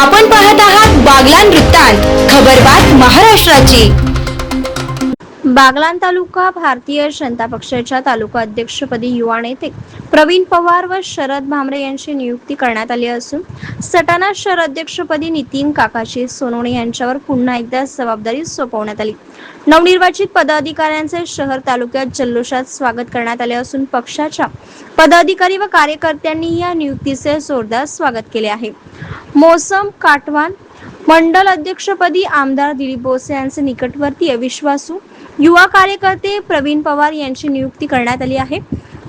आपण पाहत आहात बागलान वृत्तांत खबरबात महाराष्ट्राची. बागलान तालुका भारतीय जनता पक्षाच्या तालुका अध्यक्षपदी युवा नेते प्रवीण पवार व शरद भामरे यांची नियुक्ती करण्यात आली असून सटाणा शहर अध्यक्षपदी नितीन काकाशी सोनवणे यांच्यावर पुन्हा एकदा जबाबदारी सोपवण्यात आली. नवनिर्वाचित पदाधिकाऱ्यांचे शहर तालुक्यात जल्लोषात स्वागत करण्यात आले असून पक्षाच्या पदाधिकारी व कार्यकर्त्यांनी या नियुक्तीचे जोरदार स्वागत केले आहे. मोसम काटवान मंडल अध्यक्षपदी आमदार दिलीप बोसे यांचे निकटवर्तीय विश्वासू युवा कार्यकर्ते प्रवीण पवार यांची नियुक्ती करण्यात आली आहे.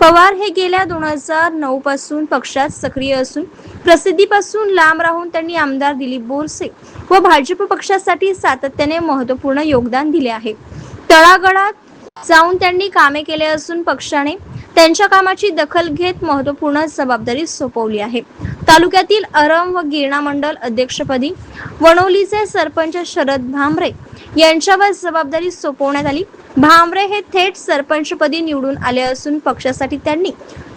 पवार हे गेल्या दोन हजार नऊ पासून पक्षात सक्रिय असून प्रसिद्धीपासून लांब राहून त्यांनी आमदार दिलीप बोरसे व भाजप पक्षासाठी सातत्याने महत्त्वपूर्ण योगदान दिले आहे. तळागळात जाऊन त्यांनी कामे केले असून पक्षाने त्यांच्या कामाची दखल घेत महत्त्वपूर्ण जबाबदारी सोपवली आहे. तालुक्यातील अरम व गिरणा मंडल अध्यक्षपदी वणोलीचे सरपंच शरद भांबरे यांच्यावर जबाबदारी सोपवण्यात आली. भामरे हे थेट सरपंचपदी निवडून आले असून पक्षासाठी त्यांनी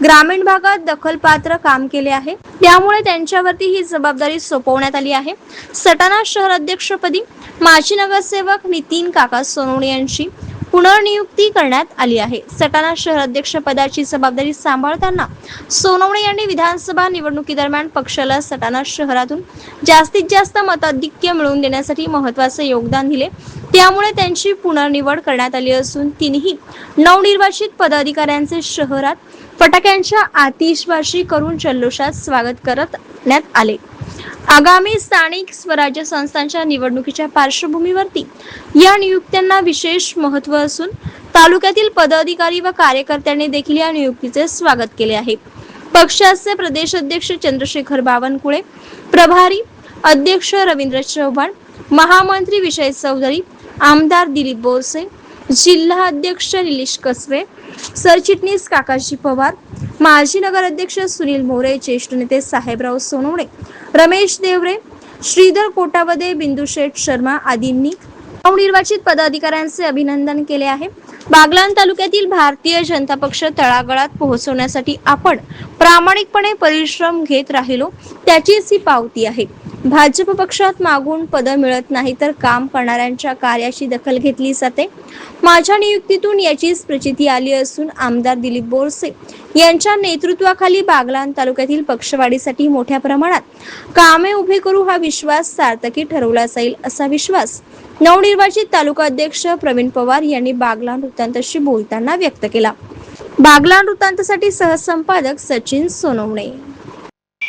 ग्रामीण भागात दखलपात्र काम केले आहे. त्यामुळे त्यांच्यावरती ही जबाबदारी सोपवण्यात आली आहे. सटाणा शहर अध्यक्षपदी माजी नगरसेवक नितीन काका सोनवणे यांची पुनर्नियुक्ती करण्यात आली आहे. सटाणा शहर अध्यक्ष पदाची जबाबदारी सांभाळताना सोनवणे यांनी विधानसभा निवडणुकीदरम्यान पक्षाला सटाणा शहरातून जास्तीत जास्त मताधिक्य मिळवून देण्यासाठी महत्त्वाचे योगदान दिले. त्यामुळे त्यांची पुनर्निवड करण्यात आली असून तिन्ही नवनिर्वाचित पदाधिकाऱ्यांचे शहरात फटाक्यांच्या आतिषबाजी करून जल्लोषात स्वागत करण्यात आले. आगामी स्थानिक स्वराज्य संस्थांच्या निवडणुकीच्या पार्श्वभूमीवरती या नियुक्त्यांना विशेष महत्त्व असून तालुक्यातील पदाधिकारी व कार्यकर्त्यांनी देखील या नियुक्तीचे स्वागत केले आहे. पक्षाचे प्रदेश अध्यक्ष चंद्रशेखर बावनकुळे प्रभारी अध्यक्ष रवींद्र चव्हाण महामंत्री विजय चौधरी आमदार दिलीप बोरसे जिल्हा अध्यक्ष निलेश कसवे सरचिटणीस काकाजी पवार माजी नगराध्यक्ष सुनील मोरे ज्येष्ठ नेते साहेबराव सोनवणे रमेश देवरे श्रीधर कोटावदे बिंदू शेठ शर्मा आदींनी नवनिर्वाचित पदाधिकाऱ्यांचे अभिनंदन केले आहे. बागलान तालुक्यातील भारतीय जनता पक्ष तळागळात पोहोचवण्यासाठी आपण प्रामाणिकपणे परिश्रम घेत राहिलो त्याचीच ही पावती आहे. भाजप पक्षात मागून पदं मिळत नाही तर काम करणाऱ्यांच्या कार्याची दखल घेतली जाते. माझ्या नियुक्तीतून याचीच प्रचिती आली असून आमदार दिलीप बोरसे यांच्या नेतृत्वाखाली बागलान तालुक्यातील पक्षवाढीसाठी मोठ्या प्रमाणात कामे उभे करू हा विश्वास सार्थकी ठरवला जाईल असा विश्वास नवनिर्वाचित तालुका अध्यक्ष प्रवीण पवार यांनी बागलान वृत्तांताशी बोलताना व्यक्त केला. बागलान वृत्तांतासाठी सहसंपादक सचिन सोनवणे.